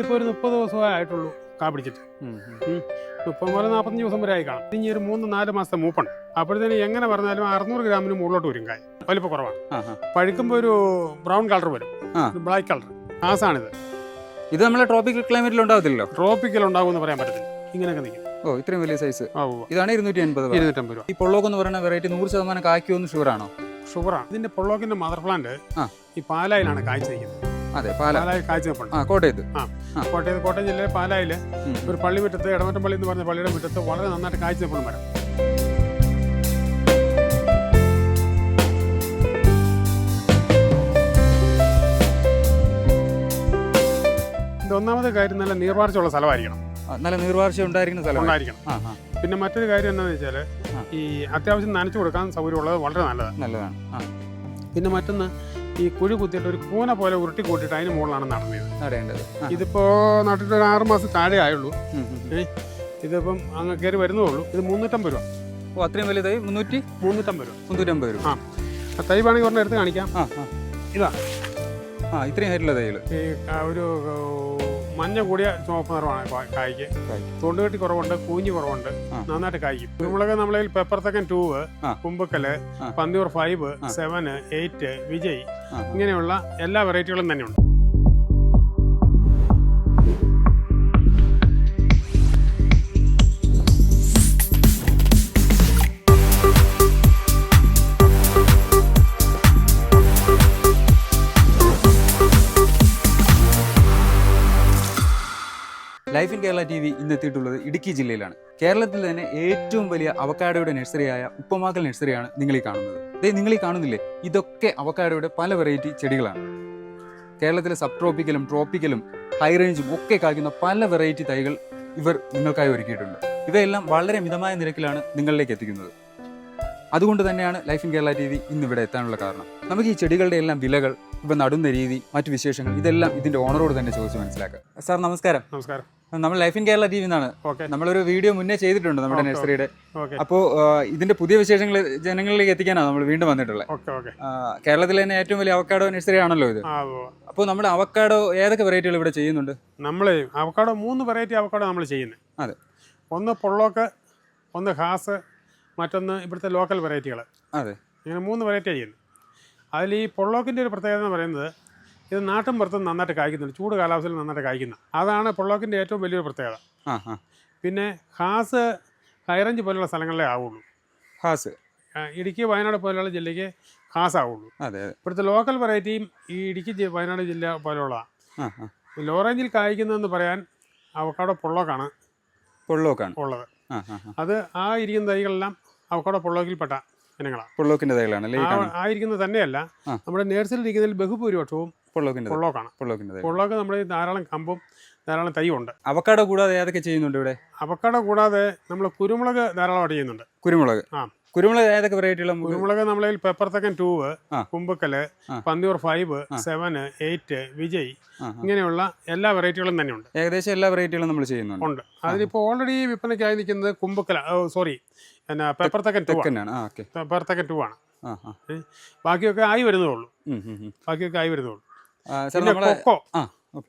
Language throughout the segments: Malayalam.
ഇതിപ്പോ ഒരു മുപ്പത് ദിവസമേ ആയിട്ടുള്ളൂ കാ പിടിച്ചിട്ട്. മുപ്പത് നാൽപ്പത്തഞ്ച് ദിവസം വരെ ആയി കാണും. ഇനി ഒരു മൂന്ന് നാല് മാസത്തെ മൂപ്പുണ്ട്. അപ്പോഴത്തേന് എങ്ങനെ പറഞ്ഞാലും അറുന്നൂറ് ഗ്രാമിന് മുകളിലോട്ട് വരും കായ്. വലിപ്പ കുറവാണ്. പഴുക്കുമ്പോൾ ഒരു ബ്രൗൺ കളർ വരും. Black colour. ആസാണിത്. ഇത് നമ്മളെ ട്രോപ്പിക്കൽ ക്ലൈമറ്റിൽ ഉണ്ടാവത്തില്ലല്ലോ? ട്രോപ്പിക്കൽ ഉണ്ടാകുമെന്ന് പറയാൻ പറ്റത്തില്ല. ഇങ്ങനെയൊക്കെ നിൽക്കും. ഓ ഇത്രയും വലിയ സൈസ്. ഇതാണ് ഇരുന്നൂറ്റി അൻപത് ഇരുന്നൂറ്റമ്പത് രൂപ. ഈ പൊള്ളോക്ക് എന്ന് പറയുന്ന വെറൈറ്റി നൂറ് ശതമാനം കായ്ക്കുമെന്ന് ഷുവറാണോ ഷുവറാണ് ഇതിന്റെ പൊള്ളോക്കിന്റെ മദർ പ്ലാന്റ് ഈ പാലായിലാണ് കായ്ച്ചിരിക്കുന്നത് നിൽക്കുന്നത് അതെ പാല. പാലായി കാഴ്ച കോട്ടയത്ത്. ആ കോട്ടയത്ത് കോട്ടയം കോട്ടയം ജില്ലയിലെ പാലായിൽ ഒരു പള്ളി മുറ്റത്ത് ഇടമറ്റം പള്ളി എന്ന് പറഞ്ഞ പള്ളിയുടെ മുറ്റത്ത് വളരെ നന്നായിട്ട് കാഴ്ചപ്പള്ളി മരം ഇത് ഒന്നാമത്തെ കാര്യം നല്ല നീർവാർച്ചയുള്ള സ്ഥലമായിരിക്കണം. നല്ല നീർവാർച്ച ഉണ്ടായിരിക്കുന്ന സ്ഥലം ഉണ്ടായിരിക്കണം. ആ ആ. പിന്നെ മറ്റൊരു കാര്യം എന്താണെന്ന് വെച്ചാൽ ഈ അത്യാവശ്യം നനച്ചു കൊടുക്കാൻ സൗകര്യമുള്ളത് വളരെ നല്ലതാണ്. നല്ലതാണ്. ആ. പിന്നെ മറ്റൊന്ന് ഈ കുഴി കുത്തിയിട്ട് ഒരു കൂന പോലെ ഉരുട്ടി കൂട്ടിയിട്ട് അതിന് മുകളിലാണ് നടന്നത്. നടേണ്ടത്. ഇതിപ്പോ നട്ടിട്ട് ഒരു ആറ് മാസം താഴെ ആയുള്ളൂ. ഇതിപ്പം അങ്ങ് കയറി വരുന്നേ ഉള്ളൂ. ഇത് മുന്നൂറ്റമ്പത് രൂപ. ഓ അത്രയും വലിയ തൈ? മുന്നൂറ്റി? മുന്നൂറ്റമ്പത് രൂപ. മുന്നൂറ്റമ്പത് രൂപ. ആ. ആ തൈ വേണമെങ്കിൽ ഒരെണ്ണം എടുത്ത് കാണിക്കാം. ആ ആ. ഇതാ. ആ ഇത്രയും ഹൈറ്റുള്ള തൈകൾ ഈ ഒരു മഞ്ഞ കൂടിയ ചുവപ്പ് നിറമാണ് കായ്ക്ക് തൊണ്ട് തൊണ്ടുകെട്ടി കുറവുണ്ട് കൂഞ്ഞ് കുറവുണ്ട് നന്നായിട്ട് കായ്ക്കും കുരുമുളക് നമ്മളിൽ pepper Thekkan two. Kumbakkal. Panniyur five. Seven eight Vijay. ഇങ്ങനെയുള്ള എല്ലാ വെറൈറ്റികളും തന്നെയുണ്ട് life in Kerala T V ഇന്ന് എത്തിയിട്ടുള്ളത് ഇടുക്കി ജില്ലയിലാണ്. കേരളത്തിൽ തന്നെ ഏറ്റവും വലിയ അവക്കാഡോയുടെ നഴ്സറിയായ ഉപ്പമാക്കൽ നഴ്സറിയാണ് നിങ്ങൾ ഈ കാണുന്നത്. ദേ നിങ്ങൾ ഈ കാണുന്നില്ലേ? ഇതൊക്കെ അവക്കാഡോയുടെ പല വെറൈറ്റി ചെടികളാണ്. കേരളത്തിലെ സബ് ട്രോപ്പിക്കലും ട്രോപ്പിക്കലും ഹൈ റേഞ്ചും ഒക്കെ കായ്ക്കുന്ന പല വെറൈറ്റി തൈകൾ ഇവർ നിങ്ങൾക്കായി ഒരുക്കിയിട്ടുണ്ട്. ഇവയെല്ലാം വളരെ മിതമായ നിരക്കിലാണ് നിങ്ങളിലേക്ക് എത്തിക്കുന്നത്. അതുകൊണ്ട് തന്നെയാണ് life in Kerala T V ഇന്ന് ഇവിടെ എത്താനുള്ള കാരണം. നമുക്ക് ഈ ചെടികളുടെ എല്ലാം വിലകൾ ഇവ നടുന്ന രീതി മറ്റു വിശേഷങ്ങൾ ഇതെല്ലാം ഇതിന്റെ ഓണറോട് തന്നെ ചോദിച്ച് മനസ്സിലാക്കാം. സാർ നമസ്കാരം. നമസ്കാരം. നമ്മൾ life in Kerala T V എന്നാണ് നമ്മളൊരു വീഡിയോ മുന്നേ ചെയ്തിട്ടുണ്ട് നമ്മുടെ നഴ്സറിയുടെ അപ്പോ അപ്പോൾ ഇതിന്റെ പുതിയ വിശേഷങ്ങൾ ജനങ്ങളിലേക്ക് എത്തിക്കാനാണ് നമ്മൾ വീണ്ടും വന്നിട്ടുള്ളത്. കേരളത്തിലെ തന്നെ ഏറ്റവും വലിയ അവക്കാഡോ നഴ്സറി ആണല്ലോ ഇത്. അപ്പോൾ നമ്മുടെ അവക്കാഡോ ഏതൊക്കെ വെറൈറ്റികൾ ഇവിടെ ചെയ്യുന്നുണ്ട്? നമ്മൾ അവക്കാടോ മൂന്ന് വെറൈറ്റി അവക്കാടോ നമ്മൾ ചെയ്യുന്നത് അതെ. ഒന്ന് പൊള്ളോക്ക് ഒന്ന് ഹാസ് മറ്റൊന്ന് ഇവിടുത്തെ ലോക്കൽ വെറൈറ്റികൾ അതെ. ഇങ്ങനെ മൂന്ന് വെറൈറ്റി ചെയ്യുന്നത് അതിൽ ഈ പൊള്ളോക്കിന്റെ ഒരു പ്രത്യേകത എന്ന് പറയുന്നത് ഇത് നാട്ടും പുറത്തും നന്നായിട്ട് കായ്ക്കുന്നുണ്ട്. ചൂട് കാലാവസ്ഥയിൽ നന്നായിട്ട് കായ്ക്കുന്ന. അതാണ് പൊള്ളോക്കിന്റെ ഏറ്റവും വലിയൊരു പ്രത്യേകത. പിന്നെ ഹാസ് ഹൈറേഞ്ച് പോലെയുള്ള സ്ഥലങ്ങളിലേ ആവുള്ളൂ. ഹാസ്. ഇടുക്കി വയനാട് പോലെയുള്ള ജില്ലയ്ക്ക് ഹാസ് ആവുള്ളൂ. അതെ ഇപ്പോഴത്തെ ലോക്കൽ വെറൈറ്റിയും ഈ ഇടുക്കി വയനാട് ജില്ല പോലെയുള്ള ആ ആ. ലോ റേഞ്ചിൽ കായ്ക്കുന്നതെന്ന് പറയാൻ അവക്കാടോ പൊള്ളോക്കാണ് പൊള്ളോക്കാണ്. ഉള്ളത്. അത് ആ ഇരിക്കുന്ന തൈകളെല്ലാം അവക്കാടോ പൊള്ളോക്കിൽപ്പെട്ട ഇനങ്ങളാണ് പൊള്ളോക്കിന്റെ തൈകളാണ് ആയിരിക്കുന്നത് തന്നെയല്ല. നമ്മുടെ നേഴ്സറിൽ ഇരിക്കുന്നതിൽ ബഹുഭൂരിപക്ഷവും പൊള്ളോക്കിന്റെ പൊള്ളോക്കാണ്. പൊള്ളോക്കിന്റെ പൊള്ളോക്ക് നമ്മുടെ ഈ ധാരാളം കമ്പും ധാരാളം തൈയുണ്ട് അവക്കാഡോ കൂടാതെ ഏതൊക്കെ ചെയ്യുന്നുണ്ട് ഇവിടെ? അവക്കാടോ കൂടാതെ നമ്മൾ കുരുമുളക് ധാരാളമായിട്ട് ചെയ്യുന്നുണ്ട്. കുരുമുളക്. ആ. കുരുമുളക് ഏതൊക്കെ വെറൈറ്റിയുള്ള കുരുമുളക് നമ്മളതിൽ പെപ്പർ തക്കൻ ടൂവ് ആ. Kumbakkal. Panniyur five. Seven eight Vijay. ഇങ്ങനെയുള്ള എല്ലാ വെറൈറ്റികളും തന്നെയുണ്ട്. ഏകദേശം എല്ലാ വെറൈറ്റികളും നമ്മൾ ചെയ്യുന്നുണ്ട്. ഉണ്ട്. അതിലിപ്പോൾ ഓൾറെഡി വിൽപ്പനയ്ക്കായി നിൽക്കുന്നത് കുമ്പക്കല സോറി എന്നാ pepper Thekkan two pepper Thekkan two ആണ്. ബാക്കിയൊക്കെ ആയി വരുന്നേ ഉള്ളൂ. ബാക്കിയൊക്കെ ആയി വരുന്നേ ഉള്ളൂ. പിന്നെ കൊക്കോ.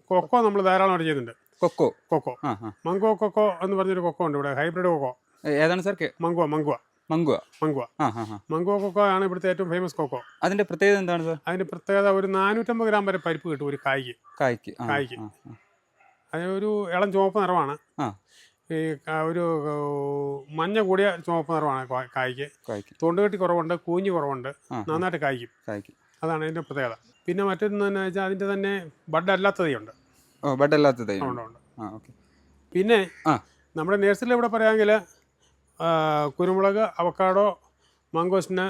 കൊക്കോ നമ്മൾ ധാരാളം ചെയ്യുന്നുണ്ട് കൊക്കോ. കൊക്കോ. മംഗോ കൊക്കോ എന്ന് പറഞ്ഞൊരു കൊക്കോ ഉണ്ട് ഇവിടെ. Hybrid cocoa. ഏതാണ് സാർ കെ- മംഗുവ മംഗുവ. മംഗുവ. ആ കൊക്കോ ആണ് ഇവിടുത്തെ ഏറ്റവും ഫേമസ് കൊക്കോ. അതിന്റെ പ്രത്യേകത എന്താണ് സാർ? അതിന്റെ പ്രത്യേകത ഒരു നാനൂറ്റമ്പത് ഗ്രാം വരെ പരിപ്പ് കിട്ടും ഒരു കായ്ക്ക്. കായ്ക്ക്. കായ്ക്ക്. ഒരു ഇളം ചുവപ്പ് നിറമാണ്. ഈ ഒരു മഞ്ഞ കൂടിയ ചുവപ്പ് നിറമാണ് കായ്ക്ക്. തൊണ്ടുകെട്ടി കുറവുണ്ട് കൂഞ്ഞ് കുറവുണ്ട്. നന്നായിട്ട് കായ്ക്കും. കായ്ക്ക്. അതാണ് അതിന്റെ പ്രത്യേകത. പിന്നെ മറ്റൊന്ന് തന്നെ വെച്ചാൽ അതിന്റെ തന്നെ ബഡ് അല്ലാത്തതുണ്ട് ഓ ബഡ് അല്ലാത്ത തൈ ഉണ്ട് ഉണ്ട്. ആ ഓക്കെ. പിന്നെ. നമ്മുടെ നേഴ്സറിൽ ഇവിടെ പറയാമെങ്കിൽ കുരുമുളക് അവക്കാടോ മാങ്കോസിന്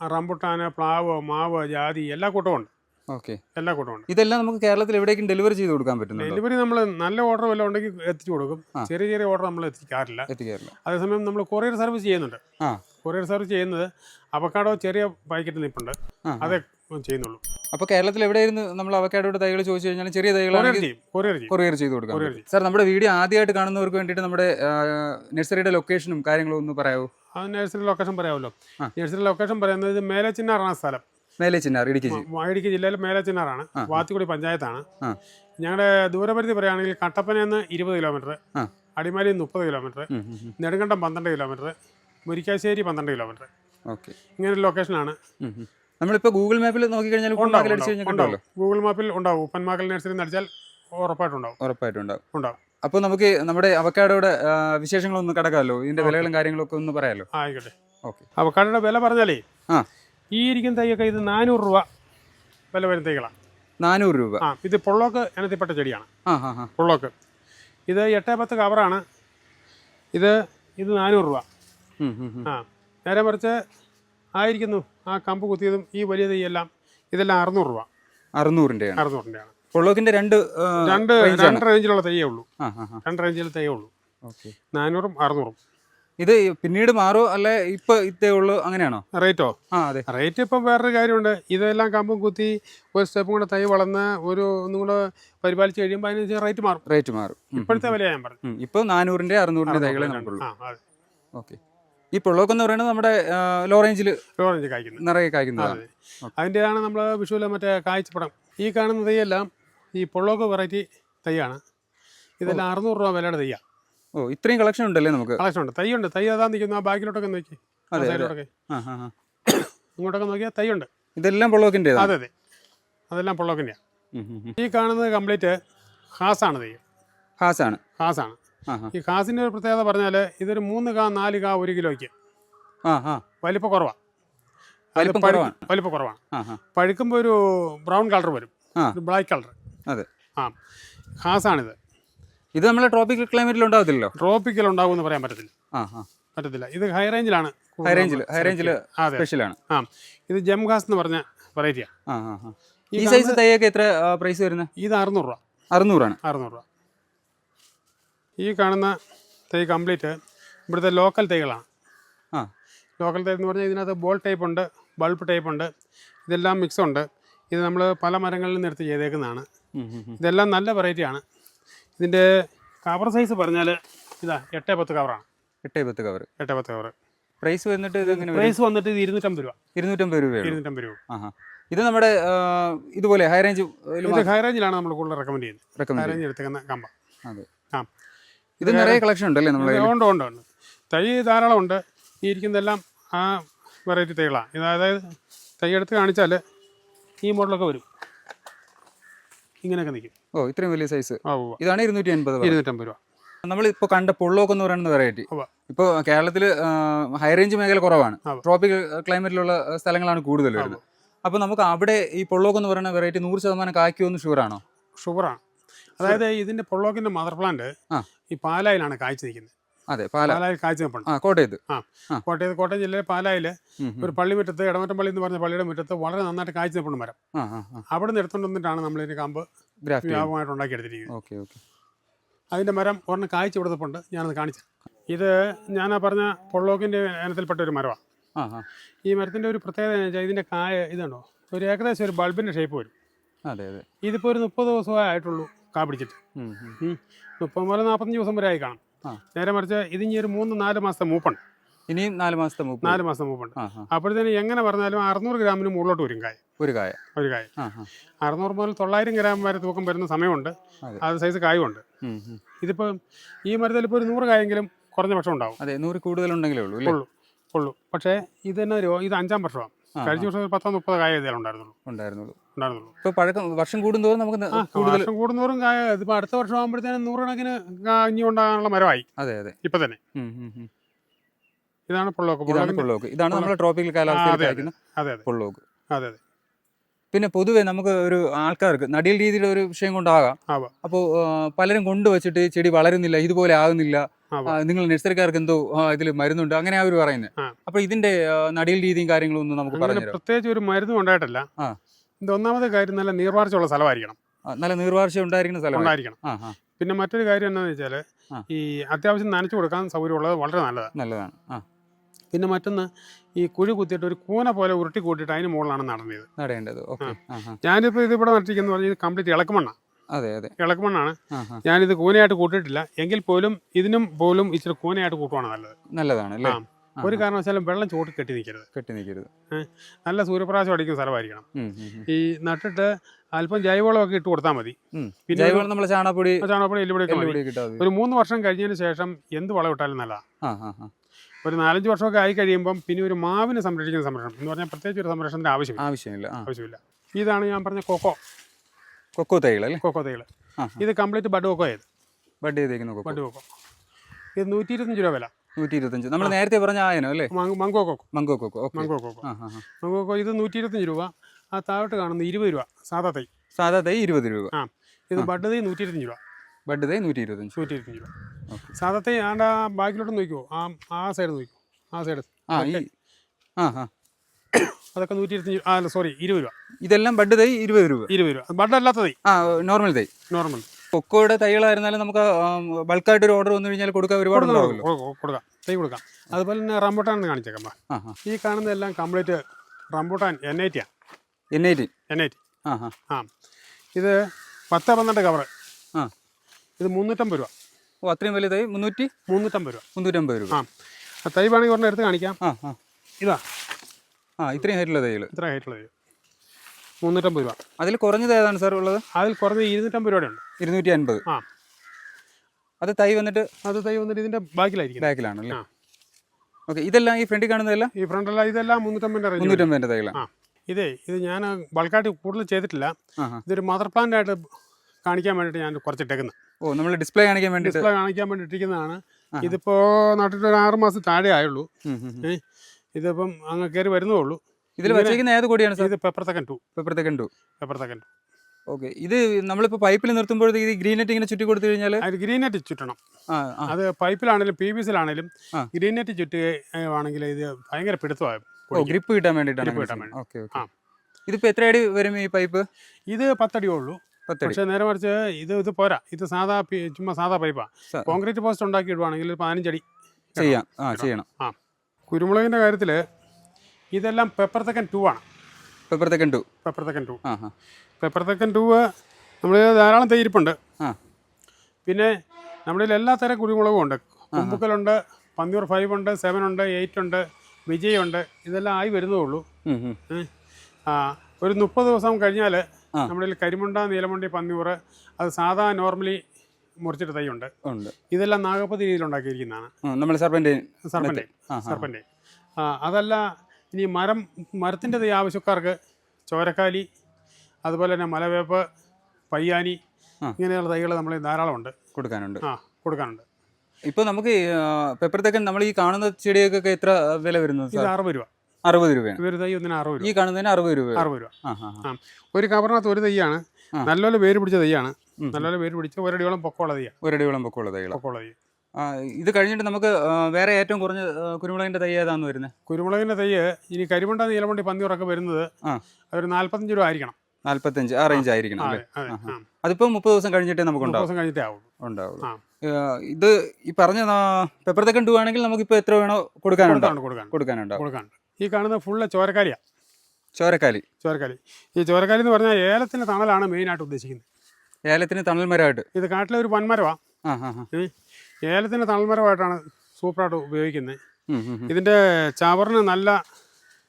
റംബുട്ടാന് പ്ലാവ് മാവ് ജാതി എല്ലാ കൂട്ടവും ഉണ്ട്. ഓക്കെ. എല്ലാ കൂട്ടവും ഉണ്ട്. ഇതെല്ലാം നമുക്ക് കേരളത്തിൽ എവിടേക്കും ഡെലിവറി ചെയ്ത് കൊടുക്കാൻ പറ്റും ഡെലിവറി നമ്മൾ നല്ല ഓർഡർ വല്ല ഉണ്ടെങ്കിൽ എത്തിച്ചു കൊടുക്കും. ചെറിയ ചെറിയ ഓർഡർ നമ്മൾ എത്തിക്കാറില്ല. എത്തിക്കാറില്ല. അതേസമയം നമ്മൾ കൊറിയർ സർവീസ് ചെയ്യുന്നുണ്ട്. കൊറിയർ സർവീസ് ചെയ്യുന്നത് അവക്കാടോ ചെറിയ പാക്കറ്റ് നിപ്പുണ്ട്. അതേ ചെയ്യുന്നുള്ളൂ. അപ്പോൾ കേരളത്തിൽ എവിടെയായിരുന്നു നമ്മൾ അവക്കാഡോയുടെ തൈകൾ ചോദിച്ചു കഴിഞ്ഞാൽ ചെറിയ തൈകൾ തൈകളാണെങ്കിൽ കൊറിയർ ചെയ്ത് കൊടുക്കാം. സാർ നമ്മുടെ വീഡിയോ ആദ്യമായിട്ട് കാണുന്നവർക്ക് വേണ്ടിയിട്ട് നമ്മുടെ നഴ്സറിയുടെ ലൊക്കേഷനും കാര്യങ്ങളും ഒന്ന് പറയാമോ ആ നഴ്സറി ലൊക്കേഷൻ പറയാമല്ലോ. നഴ്സറി ലൊക്കേഷൻ പറയുന്നത് മേലച്ചിന്നാറാണ് സ്ഥലം. മേലെ ചിന്നാർ ഇടുക്കി ഇടുക്കി ജില്ലയിലെ മേലച്ചിന്നാറാണ്. വാത്തിക്കുടി പഞ്ചായത്താണ്. ഞങ്ങളുടെ ദൂരപരിധി പറയുകയാണെങ്കിൽ കട്ടപ്പന നിന്ന് ഇരുപത് കിലോമീറ്റർ അടിമാലി മുപ്പത് കിലോമീറ്റർ. നെടുങ്കണ്ടം പന്ത്രണ്ട് കിലോമീറ്റർ മുരിക്കാശ്ശേരി പന്ത്രണ്ട് കിലോമീറ്റർ ഓക്കെ. ഇങ്ങനെ ലൊക്കേഷനാണ് ഉം, ഉം. നമ്മളിപ്പോ ഗൂഗിൾ മാപ്പിൽ നോക്കിക്കഴിഞ്ഞാൽ ഗൂഗിൾ മാപ്പിൽ ഉണ്ടാവും ഉപ്പൻമാക്കൽ നഴ്സറി നടിച്ചാൽ അടിച്ചാൽ ഉറപ്പായിട്ടുണ്ടാവും. ഉറപ്പായിട്ടും ഉണ്ടാവും. അപ്പോൾ നമുക്ക് നമ്മുടെ അവക്കാടോയുടെ ആ, വിശേഷങ്ങളൊന്ന് കിടക്കാമല്ലോ? ഇതിന്റെ വിലകളും കാര്യങ്ങളൊക്കെ ഒന്ന് പറയാമല്ലോ? ആയിക്കോട്ടെ. ഓക്കെ. അവക്കാടയുടെ വില പറഞ്ഞാലേ ആ. ഈ ഇരിക്കുന്ന തൈയൊക്കെ ഇത് നാനൂറ് രൂപ വില വരുന്ന തൈകളാണ് നാനൂറ് രൂപ. ആ ഇത് പൊള്ളോക്ക് ഇനത്തിൽപ്പെട്ട ചെടിയാണ്. ആ ആ ആ. പൊള്ളോക്ക്. ഇത് എട്ട് പത്ത് കവറാണ്. ഇത് ഇത് നാനൂറ് രൂപ. ആ നേരെ മറിച്ച് ആയിരിക്കുന്നു ആ കമ്പ് കുത്തിയതും ഈ വലിയ തൈയെല്ലാം ഇതെല്ലാം അറുന്നൂറ് രൂപ. അറുന്നൂറിന്റെയാണ്. അറുന്നൂറിന്റെയാണ് പൊള്ളോക്കിന്റെ രണ്ട് രണ്ട്. രണ്ട് റേഞ്ചിലുള്ള തൈയേ ഉള്ളൂ. രണ്ട് റേഞ്ചിൽ തൈയേ ഉള്ളൂ. ഓക്കെ. നാനൂറും അറുന്നൂറും. ഇത് പിന്നീട് മാറോ? അല്ലെ ഇപ്പൊ ഇത്തേ ഉള്ളു അങ്ങനെയാണോ? റേറ്റോ? ആ അതെ. റേറ്റ് ഇപ്പം വേറൊരു കാര്യമുണ്ട്. ഇതെല്ലാം കമ്പും കുത്തി ഒരു സ്റ്റെപ്പും കൂടെ തൈ വളർന്ന് ഒരു ഒന്നും കൂടെ പരിപാലിച്ച് കഴിയുമ്പോൾ അതിനനുസരിച്ച് റേറ്റ് മാറും. റേറ്റ് മാറും. ഇപ്പോഴത്തെ വില ഞാൻ പറഞ്ഞു. ഇപ്പൊ നാനൂറിന്റെ അറുന്നൂറിന്റെ തൈകളെ നമുക്കുള്ളൂ ഓക്കെ. ഈ പൊള്ളോക്ക് എന്ന് പറയുന്നത് നമ്മുടെ ലോ റേഞ്ചിൽ റേഞ്ച് കായ്ക്കുന്നത് നിറയെ കായ്ക്കുന്നതാണ് അതെ. അതിന്റെതാണ് നമ്മൾ വിഷുവിലെ മറ്റേ കായ്ച്ചപ്പടം ഈ കാണുന്ന തൈയെല്ലാം ഈ പൊള്ളോക്ക് വെറൈറ്റി തൈയാണ്. ഇതെല്ലാം അറുന്നൂറ് രൂപ വിലയുടെ തൈയാണ് ഓ ഇത്രയും കളക്ഷൻ ഉണ്ടല്ലേ നമുക്ക്? കളക്ഷൻ ഉണ്ട്. തൈയുണ്ട്. തൈ അതാ നിൽക്കുന്നു. ബാക്കിലോട്ടൊക്കെ നോക്കി. സൈഡിലോട്ടൊക്കെ. ഇങ്ങോട്ടൊക്കെ നോക്കിയാൽ ഉണ്ട്. ഇതെല്ലാം പൊള്ളോക്കിന്റെ അതെ അതെ. അതെല്ലാം പൊള്ളോക്കിന്റെയാണ് ഈ കാണുന്നത് കംപ്ലീറ്റ് ഹാസാണ് തൈ. ഹാസാണ്. ഹാസാണ്. ഈ കാസിന്റെ ഒരു പ്രത്യേകത പറഞ്ഞാൽ ഇതൊരു മൂന്ന് കാ നാല് കാ ഒരു കിലോയ്ക്ക്. വലിപ്പ കുറവാ. വലിപ്പം കുറവാണ്. വലിപ്പം പഴുക്കുമ്പോൾ ഒരു ബ്രൗൺ കളർ വരും. ബ്ലാക്ക് കളർ അതെ. ആ. ഹാസാണിത്. ഇത് നമ്മളെ ട്രോപ്പിക്കൽ ക്ലൈമറ്റിൽ ഉണ്ടാവത്തില്ലല്ലോ? ട്രോപ്പിക്കൽ ഉണ്ടാകുമെന്ന് പറയാൻ പറ്റത്തില്ല. പറ്റത്തില്ല. ഇത് ഹൈ റേഞ്ചിലാണ്. ഹൈ റേഞ്ചിൽ ഹൈ റേഞ്ചിൽ സ്പെഷ്യലാണ്. ആ. ഇത് ജം ഖാസ് എന്ന് പറഞ്ഞ വെറൈറ്റിയാണ് ഈ സൈസ് തൈയൊക്കെ എത്ര പ്രൈസ് വരുന്നത്? ഇത് അറുന്നൂറ് രൂപ. അറുന്നൂറാണ്. അറുന്നൂറ് രൂപ. ഈ കാണുന്ന തൈ കംപ്ലീറ്റ് ഇവിടുത്തെ ലോക്കൽ തൈകളാണ്. ആ. ലോക്കൽ തൈ എന്ന് പറഞ്ഞാൽ ഇതിനകത്ത് ബോൾ ടൈപ്പ് ഉണ്ട് ബൾബ് ടൈപ്പ് ഉണ്ട് ഇതെല്ലാം മിക്സ് ഉണ്ട്. ഇത് നമ്മൾ പല മരങ്ങളിൽ നിന്ന് എടുത്ത് ചെയ്തേക്കുന്നതാണ്. ഇതെല്ലാം നല്ല വെറൈറ്റിയാണ് ഇതിന്റെ കവർ സൈസ് പറഞ്ഞാൽ ഇതാ എട്ട് പത്ത് കവറാണ് എട്ടേ പത്ത് കവർ എട്ട് പത്ത് കവർ പ്രൈസ് വന്നിട്ട് ഇത് പ്രൈസ് വന്നിട്ട് ഇത് ഇരുന്നൂറ്റമ്പത് രൂപ. ഇരുന്നൂറ്റമ്പത് രൂപ ഇരുന്നൂറ്റമ്പത് രൂപ. ആ ഇത് നമ്മുടെ ഇതുപോലെ ഹൈ റേഞ്ച് ഹൈ റേഞ്ചിലാണ് നമ്മൾ കൂടുതൽ റെക്കമെൻഡ് ചെയ്യുന്നത്. ഹൈ റേഞ്ച് എടുത്തേക്കുന്ന കമ്പ. അതെ. ആ. ഇത് നിറയെ കളക്ഷൻ ഉണ്ടല്ലേ നമ്മുടെ ഉണ്ട് ഉണ്ട് ഉണ്ട്. തൈ ധാരാളം ഉണ്ട്. ഈ ഇരിക്കുന്നതെല്ലാം ആ വെറൈറ്റി തൈകളാണ്. ഇത് അതായത് തൈ എടുത്ത് കാണിച്ചാൽ ഈ മോഡലൊക്കെ വരും. ഇങ്ങനെയൊക്കെ നിൽക്കും. ഓ ഇത്രയും വലിയ സൈസ് ഇതാണ് ഇരുന്നൂറ്റി അൻപത് ഇരുന്നൂറ്റമ്പത് രൂപ. നമ്മൾ ഇപ്പോൾ കണ്ട പൊള്ളോക്ക് എന്ന് പറയുന്ന വെറൈറ്റി ഇപ്പോൾ കേരളത്തിൽ ഹൈ റേഞ്ച് മേഖല കുറവാണ്. ട്രോപ്പിക്കൽ ക്ലൈമറ്റിലുള്ള സ്ഥലങ്ങളാണ് കൂടുതൽ വരുന്നത്. അപ്പോൾ നമുക്ക് അവിടെ ഈ പൊള്ളോക്ക് എന്ന് പറയുന്ന വെറൈറ്റി നൂറ് ശതമാനം കായ്ക്കുമെന്ന് ഷുവറാണോ ഷുഗറാണ് അതായത് ഇതിന്റെ പൊള്ളോക്കിന്റെ മദർ പ്ലാന്റ് ഈ പാലായിലാണ് കാഴ്ച നിൽക്കുന്നത്. അതെ പാല. പാലായിൽ കാഴ്ച നിൽപ്പുണ്ട് കോട്ടയത്ത്. ആ. കോട്ടയത്ത് കോട്ടയം ജില്ലയിലെ പാലായിൽ ഉം. ഒരു പള്ളി മുറ്റത്ത് ഇടമറ്റം പള്ളി എന്ന് പറഞ്ഞ പള്ളിയുടെ മുറ്റത്ത് വളരെ നന്നായിട്ട് കാഴ്ച നിൽപ്പുണ്ട് മരം. അവിടെ നിന്ന് എടുത്തുകൊണ്ട് വന്നിട്ടാണ് നമ്മൾ ഇതിന് കമ്പ് വ്യാപകമായിട്ട് ഉണ്ടാക്കിയെടുത്തിരിക്കുന്നത്. Okay okay. അതിന്റെ മരം ഒരെണ്ണം കാഴ്ച കൊടുത്തപ്പോണ്ട് ഞാനത് കാണിച്ചു ഇത് ഞാൻ ആ പറഞ്ഞ പൊള്ളോക്കിന്റെ ഇനത്തിൽപ്പെട്ട ഒരു മരമാണ് ഈ മരത്തിന്റെ ഒരു പ്രത്യേകത എന്ന് വെച്ചാൽ ഇതിന്റെ കായ ഇതുണ്ടോ? ഒരു ഏകദേശം ഒരു ബൾബിന്റെ ഷേപ്പ് വരും. അതെ അതെ. ഇതിപ്പോൾ ഒരു മുപ്പത് ദിവസമേ ആയിട്ടുള്ളൂ. കാ പിടിച്ചിട്ട്. മുപ്പത് മുതൽ നാൽപ്പത്തഞ്ച് ദിവസം വരെ ആയി കാണും. നേരെ മറിച്ച് ഇതിഞ്ഞി ഒരു മൂന്ന് നാല് മാസത്തെ മൂപ്പുണ്ട്. ഇനിയും നാല് മാസത്തെ മൂപ്പ്. നാല് മാസത്തെ മൂപ്പുണ്ട്. അപ്പോഴത്തേന് എങ്ങനെ പറഞ്ഞാലും അറുന്നൂറ് ഗ്രാമിന് മുകളിലോട്ട് വരും കായ. ഒരു കായ. ഒരു കായ. അറുന്നൂറ് മുതൽ തൊള്ളായിരം ഗ്രാം വരെ തൂക്കം വരുന്ന സമയമുണ്ട്. അതെ. സൈസ് കായുണ്ട്. ഇതിപ്പോൾ ഈ മരത്തിൽ ഇപ്പോൾ ഒരു നൂറ് കായെങ്കിലും കുറഞ്ഞ പക്ഷം ഉണ്ടാവും. അതെ നൂറ് കൂടുതലുണ്ടെങ്കിലേ ഉള്ളൂ അല്ലേ? ഉള്ളൂ. ഉള്ളൂ. പക്ഷേ ഇത് തന്നെ ഒരു ഇത് അഞ്ചാം വർഷമാണ് കഴിഞ്ഞ വർഷം ഒരു പത്തോ മുപ്പത് കായ ഇതിലുണ്ടായിരുന്നുള്ളൂ ഉണ്ടായിരുന്നുള്ളൂ. ഉണ്ടായിരുന്നുള്ളൂ. ഇപ്പോൾ പഴക്കം വർഷം കൂടുന്തോറും നമുക്ക് കൂടുതൽ വർഷം കൂടുന്നോറും ഇതിപ്പോൾ അടുത്ത വർഷം ആകുമ്പോഴത്തേനും നൂറുകണക്കിന് കാഞ്ഞി ഉണ്ടാകാനുള്ള മരമായി. അതെ അതെ. ഇപ്പം തന്നെ. ഇതാണ് പൊള്ളോക്ക്. ഇതാണ് പൊള്ളോക്ക്. ഇതാണ് നമ്മുടെ ട്രോപ്പിക്കൽ കാലാവസ്ഥയിൽ പൊള്ളോക്ക്. അതെ അതെ. പിന്നെ പൊതുവെ നമുക്ക് ഒരു ആൾക്കാർക്ക് നടിയൽ രീതിയുടെ ഒരു വിഷയം കൊണ്ടാകാം. അപ്പോൾ പലരും കൊണ്ടുവച്ചിട്ട് ചെടി വളരുന്നില്ല ഇതുപോലെ ആകുന്നില്ല നിങ്ങൾ നഴ്സറിക്കാർക്ക് എന്തോ ഇതിൽ മരുന്നുണ്ട് അങ്ങനെ അവർ പറയുന്നത് അപ്പൊ ഇതിന്റെ നടിയൽ രീതിയും കാര്യങ്ങളും ഒന്നും നമുക്ക് പറഞ്ഞു പ്രത്യേകിച്ച് ഒരു മരുന്നും ഉണ്ടായിട്ടല്ല. ആ. ഇത് ഒന്നാമത്തെ കാര്യം നല്ല നീർവാർച്ചയുള്ള സ്ഥലമായിരിക്കണം. നല്ല നീർവാർച്ച ഉണ്ടായിരിക്കുന്ന സ്ഥലം ഉണ്ടായിരിക്കണം. പിന്നെ മറ്റൊരു കാര്യം എന്താണെന്ന് വെച്ചാൽ ഈ അത്യാവശ്യം നനച്ചു കൊടുക്കാൻ സൗകര്യമുള്ളത് വളരെ നല്ലതാണ്. നല്ലതാണ്. പിന്നെ മറ്റൊന്ന് ഈ കുഴി കുത്തിയിട്ട് ഒരു കൂന പോലെ ഉരുട്ടി കൂട്ടിയിട്ട് അതിന് മുകളിലാണ് നടന്നത്. നടേണ്ടത്. ആ. ഞാനിപ്പോൾ ഇത് ഇവിടെ നട്ടിരിക്കുന്ന പറഞ്ഞാൽ ഇത് കംപ്ലീറ്റ് ഇളക്കുമണ്ണാണ് അതെ അതെ. ഇളക്കുമണ്ണാണ്. ഞാനിത് കൂനയായിട്ട് കൂട്ടിയിട്ടില്ല. എങ്കിൽ പോലും ഇതിനും പോലും ഇച്ചിരി കൂനയായിട്ട് കൂട്ടുവാണ് നല്ലത്. നല്ലതാണ് ഒരു കാരണവശാലും വെള്ളം ചോട്ട് കെട്ടി നിൽക്കരുത്. കെട്ടി നിൽക്കരുത്. നല്ല സൂര്യപ്രകാശം അടിക്കുന്ന സ്ഥലമായിരിക്കണം. ഈ നട്ടിട്ട് അല്പം ജൈവവളമൊക്കെ ഇട്ട് കൊടുത്താൽ മതി. പിന്നെ ജൈവവളം നമ്മൾ ചാണകപ്പൊടി ചാണകപ്പൊടി എല്ലുപൊടി ഒരു മൂന്ന് വർഷം കഴിഞ്ഞതിന് ശേഷം എന്ത് വളം ഇട്ടാലും നല്ലതാണ് ഒരു നാലഞ്ച് വർഷമൊക്കെ ആയി കഴിയുമ്പം പിന്നെ ഒരു മാവിനെ സംരക്ഷിക്കുന്ന സംരക്ഷണം. എന്ന് പറഞ്ഞാൽ പ്രത്യേകിച്ച് ഒരു സംരക്ഷണത്തിന് ആവശ്യമില്ല. ആവശ്യമില്ല ആവശ്യമില്ല. ഇതാണ് ഞാൻ പറഞ്ഞ കൊക്കോ. കൊക്കോ തൈകൾ അല്ലേ? കൊക്കോ തൈകൾ. ഇത് കംപ്ലീറ്റ് ബഡ് കൊക്കോ ആയത് ബഡ് ചെയ്തേക്കുന്ന ബഡ് കൊക്കോ. ഇത് നൂറ്റി ഇരുപത്തഞ്ച് രൂപ വില. നൂറ്റി ഇരുപത്തഞ്ച് നമ്മൾ നേരത്തെ പറഞ്ഞ ആയനോ അല്ലേ? Mango cocoa. Mango cocoa. Mango cocoa. Mango cocoa ഇത് നൂറ്റി ഇരുപത്തഞ്ച് രൂപ. ആ താഴോട്ട് കാണുന്ന ഇരുപത് രൂപ. സാധാ തൈ. സാധാ തൈ ഇരുപത് രൂപ. ആ. ഇത് ബഡ് തൈ നൂറ്റി ഇരുപത്തഞ്ച് രൂപ. ബഡ് തൈ നൂറ്റി ഇരുപത്തഞ്ച് നൂറ്റി ഇരുപത്തഞ്ച് രൂപ സാധാ തൈ ആണ്ട് ആ ബാക്കിലോട്ട് നോക്കിയോ ആ ആ സൈഡ് നോക്കിയോ ആ സൈഡ് ആ ഈ ആ ആ. അതൊക്കെ നൂറ്റി ഇരുപത്തഞ്ച് ആ അല്ല സോറി ഇരുപത് രൂപ. ഇതെല്ലാം ബഡ് തൈ ഇരുപത് രൂപ. ഇരുപത് രൂപ. ബഡ് അല്ലാത്ത തൈ. ആ നോർമൽ തൈ. നോർമൽ കൊക്കോയുടെ തൈകളായിരുന്നാലും നമുക്ക് ബൾക്കായിട്ട് ഒരു ഓർഡർ വന്നു കഴിഞ്ഞാൽ കൊടുക്കാൻ ഒരുപാട് കൊടുക്കാം തൈ കൊടുക്കാം. അതുപോലെ തന്നെ റംബൂട്ടാൻ എന്ന് കാണിച്ചേക്കാം ഈ കാണുന്നതെല്ലാം complete rambutan N I ടിയാണ് N I T N I T ആ. ഇത് പത്ത് പന്ത്രണ്ട് കവറ് ആ. ഇത് മുന്നൂറ്റമ്പത് രൂപ. ഓ അത്രയും വലിയ തൈ? മുന്നൂറ്റി? മുന്നൂറ്റമ്പത് രൂപ. മുന്നൂറ്റമ്പത് രൂപ. ആ. തൈ വേണമെങ്കിൽ ഒരെണ്ണം എടുത്ത് കാണിക്കാം. ആ ആ. ഇതാ. ആ ഇത്രയും ഹൈറ്റുള്ള തൈകൾ ഇത്ര ഹൈറ്റുള്ള തൈ. മുന്നൂറ്റമ്പത് രൂപ. അതിൽ കുറഞ്ഞത് ഏതാണ് സാർ ഉള്ളത്? അതിൽ കുറഞ്ഞ ഇരുന്നൂറ്റമ്പത് രൂപയുടെ ഉണ്ട്. ഇരുന്നൂറ്റി അൻപത് ആ. അത് തൈ വന്നിട്ട് അത് തൈ വന്നിട്ട് ഇതിന്റെ ബാക്കിലായിരിക്കും. ബാക്കിലാണ് അല്ലേ? ഓക്കെ ഇതെല്ലാം ഈ ഫ്രണ്ടിൽ കാണുന്നതല്ല ഈ ഫ്രണ്ടെല്ലാം ഇതെല്ലാം മുന്നൂറ്റമ്പതിന്റെ മുന്നൂറ്റമ്പതിന്റെ തൈകളാണ്. ആ. ഇതേ ഇത് ഞാൻ ബൾക്കായിട്ട് കൂടുതൽ ചെയ്തിട്ടില്ല. ഇതൊരു മദർ പ്ലാന്റ് ആയിട്ട് കാണിക്കാൻ വേണ്ടിയിട്ട് ഞാൻ കുറച്ചിട്ടേക്കുന്നത് ഓ നമ്മൾ ഡിസ്പ്ലേ കാണിക്കാൻ വേണ്ടി ഡിസ്പ്ലേ കാണിക്കാൻ വേണ്ടി ഇട്ടിരിക്കുന്നതാണ്. ഇതിപ്പോൾ നട്ടിട്ട് ഒരു ആറ് മാസം താഴെ ആയുള്ളൂ. ഇതിപ്പം അങ്ങ് കയറി വരുന്നേ ഉള്ളൂ. ഇതിൽ വച്ചേക്കുന്ന ഏത് കൊടിയാണ് സാർ? ഇത് pepper Thekkan two പെപ്പർത്തക്കൻ two pepper Thekkan two okay ഇത് നമ്മളിപ്പോൾ പൈപ്പിൽ നിർത്തുമ്പോഴത്തേക്ക് ഇത് ഗ്രീൻ നെറ്റ് ഇങ്ങനെ ചുറ്റി കൊടുത്തു കഴിഞ്ഞാൽ അത് ഗ്രീൻ നെറ്റ് ചുറ്റണം. അത് പൈപ്പിലാണെങ്കിലും പി വി സിലാണെങ്കിലും. ഗ്രീൻ നെറ്റ് ചുറ്റുകയാണെങ്കിൽ ഇത് ഭയങ്കര പിടുത്തമായി ഗ്രിപ്പ് കിട്ടാൻ വേണ്ടിയിട്ടാണ് കിട്ടാൻ വേണ്ടി. ഓക്കെ. ഓക്കെ ഇതിപ്പോൾ എത്ര അടി വരും ഈ പൈപ്പ് ഇത് പത്തടിയേ ഉള്ളൂ. പത്തടി. പക്ഷേ നേരെ മറിച്ച് ഇത് ഇത് പോരാ. ഇത് സാധാ ചുമ്മാ സാധാ പൈപ്പാ കോൺക്രീറ്റ് പോസ്റ്റ് ഉണ്ടാക്കി ഇടുവാണെങ്കിൽ പതിനഞ്ചടി ചെയ്യാം. ആ ചെയ്യണം. ആ. കുരുമുളകിന്റെ കാര്യത്തിൽ ഇതെല്ലാം പെപ്പർ തെക്കൻ ടു ആണ്. Pepper Thekkan two pepper Thekkan two pepper Thekkan two നമ്മൾ ധാരാളം തൈരിപ്പുണ്ട്. ആ. പിന്നെ നമ്മുടെ എല്ലാ തരം കുരുമുളകും ഉണ്ട്. കുമ്പുക്കലുണ്ട് പന്നൂർ ഫൈവ് ഉണ്ട് സെവൻ ഉണ്ട് എയ്റ്റ് ഉണ്ട് വിജയ് ഉണ്ട് ഇതെല്ലാം ആയി വരുന്നേ ഉള്ളൂ. ആ ഒരു മുപ്പത് ദിവസം കഴിഞ്ഞാൽ. നമ്മുടെ കരിമുണ്ട നീലമുണ്ടി പന്നിയൂർ അത് സാധാ നോർമലി മുറിച്ചിട്ട് തൈയുണ്ട്. ഉണ്ട്. ഇതെല്ലാം നാഗപ്പതി രീതിയിൽ ഉണ്ടാക്കിയിരിക്കുന്നതാണ്. സർപ്പന്റെ സർപ്പന്റെ. സർപ്പന്റെ ആ അതല്ല ഇനി മരം മരത്തിന്റെ തൈ ആവശ്യക്കാർക്ക് ചോരക്കാലി അതുപോലെ തന്നെ മലവേപ്പ് പയ്യാനി ഇങ്ങനെയുള്ള തൈകൾ നമ്മൾ ധാരാളം ഉണ്ട്. കൊടുക്കാനുണ്ട്. ആ കൊടുക്കാനുണ്ട്. ഇപ്പോൾ നമുക്ക് പെപ്പറത്തേക്കൻ നമ്മൾ ഈ കാണുന്ന ചെടികൾക്കൊക്കെ എത്ര വില വരുന്നത് ഇത് അറുപത് രൂപ. അറുപത് രൂപയാണ്. ഒരു തൈ ഒന്നിന് അറുപത് രൂപ. ഈ കാണുന്നതിന് അറുപത് രൂപ അറുപത് രൂപ. ആ ഒരു കവറിനകത്ത് ഒരു തൈയാണ്. നല്ലപോലെ വേര് പിടിച്ച തൈയാണ്. നല്ലപോലെ വേര് പിടിച്ച ഒരടിയോളം പൊക്കമുള്ള തൈയാണ്. ഒരടിയോളം പൊക്കമുള്ള തൈകൾ പൊക്കമുള്ള തൈ. ഇത് കഴിഞ്ഞിട്ട് നമുക്ക് വേറെ ഏറ്റവും കുറഞ്ഞ കുരുമുളകിന്റെ തൈ ഏതാന്ന് വരുന്നത് കുരുമുളകിന്റെ തൈ ഇനി കരിമണ്ട നീലമണ്ടി പന്നിയൂറൊക്കെ വരുന്നത് ഒരു അതൊരു നാൽപ്പത്തഞ്ച് രൂപ ആയിരിക്കണം. നാല്പത്തഞ്ച് ആ റേഞ്ച് ആയിരിക്കണം അതിപ്പോ മുപ്പത് ദിവസം കഴിഞ്ഞിട്ടേ നമുക്ക് ദിവസം കഴിഞ്ഞിട്ടേ ഉണ്ടാവുള്ളൂ. ഇത് ഈ പറഞ്ഞ പെപ്പറത്തേക്കൻ ടു ആണെങ്കിൽ നമുക്കിപ്പോൾ എത്ര വേണോ കൊടുക്കാനുണ്ടാവും കൊടുക്കാനുണ്ടാവും ഈ കാണുന്ന ഫുള്ള് ചോരക്കാലിയാ. ചോരക്കാലി. ചോരക്കാലി. ഈ ചോരക്കാലി എന്ന് പറഞ്ഞാൽ ഏലത്തിന്റെ തണലാണ് മെയിനായിട്ട് ഉദ്ദേശിക്കുന്നത്. ഏലത്തിന് തണൽ മരമായിട്ട്. ഇത് കാട്ടിലെ ഒരു വൻമരമാണ്. ഏലത്തിന്റെ തണൽമരമായിട്ടാണ് സൂപ്പറായിട്ട് ഉപയോഗിക്കുന്നത്. ഇതിന്റെ ചവറിന് നല്ല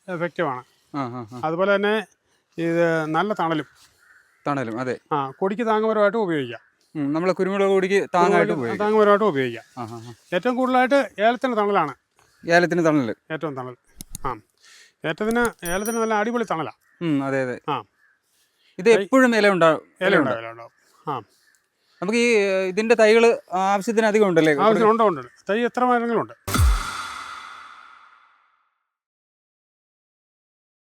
എഫക്റ്റീവാണ്. അതുപോലെ തന്നെ ഇത് നല്ല തണലും. തണലും അതെ. ആ കൊടിക്ക് താങ്ങുമരമായിട്ട് ഉപയോഗിക്കാം. നമ്മളെ കുരുമുളക് പൊടിക്ക് താങ്ങായിട്ട് താങ്ങുമരമായിട്ട് ഉപയോഗിക്കാം. ഏറ്റവും കൂടുതലായിട്ട് ഏലത്തിന്റെ തണലാണ്. ഏലത്തിന് തണൽ ഏറ്റവും തണൽ. ആ. ഏറ്റത്തിന് ഏലത്തിന് നല്ല അടിപൊളി തണലാണ് അതെ അതെ. ആ. ഇത് എപ്പോഴും ഇല ഉണ്ടാവും ഇല ഉണ്ടാവും ഇല ഉണ്ടാവും ആ. നമുക്ക് ഈ ഇതിന്റെ തൈകൾ ആവശ്യത്തിന് അധികം ഉണ്ടല്ലേ? ആവശ്യം ഉണ്ടോ ഉണ്ട്. തൈ എത്ര മരങ്ങളുണ്ട്?